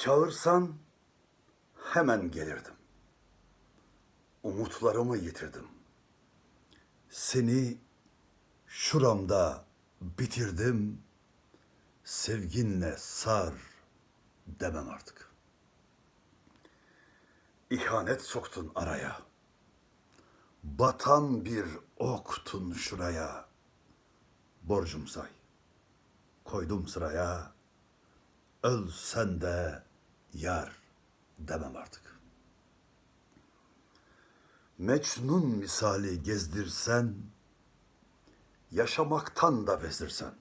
Çağırsan hemen gelirdim. Umutlarımı yitirdim. Seni şuramda bitirdim. Sevginle sar demem artık. İhanet soktun araya. Batan bir oktun şuraya. Borcum say. Koydum sıraya. Ölsen de yar demem artık. Mecnun misali gezdirsen, yaşamaktan da bezdirsen,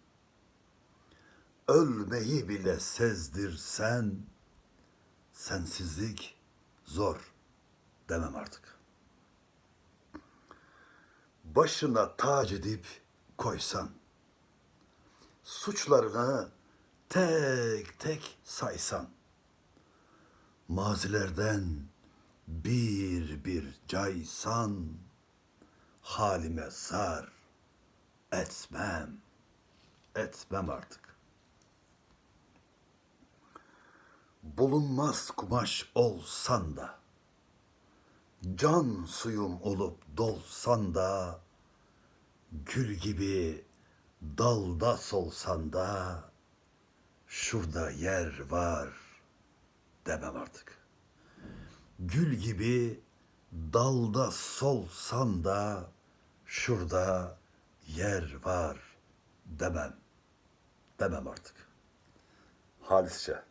ölmeyi bile sezdirsen, sensizlik zor demem artık. Başına tac edip koysan, suçlarını tek tek saysan, mazilerden bir bir caysan, halime zar etmem, etmem artık. Bulunmaz kumaş olsan da, can suyum olup dolsan da, gül gibi dalda solsan da, şurada yer var demem artık. Gül gibi dalda solsan da, şurada yer var demem, demem artık. Halisçe.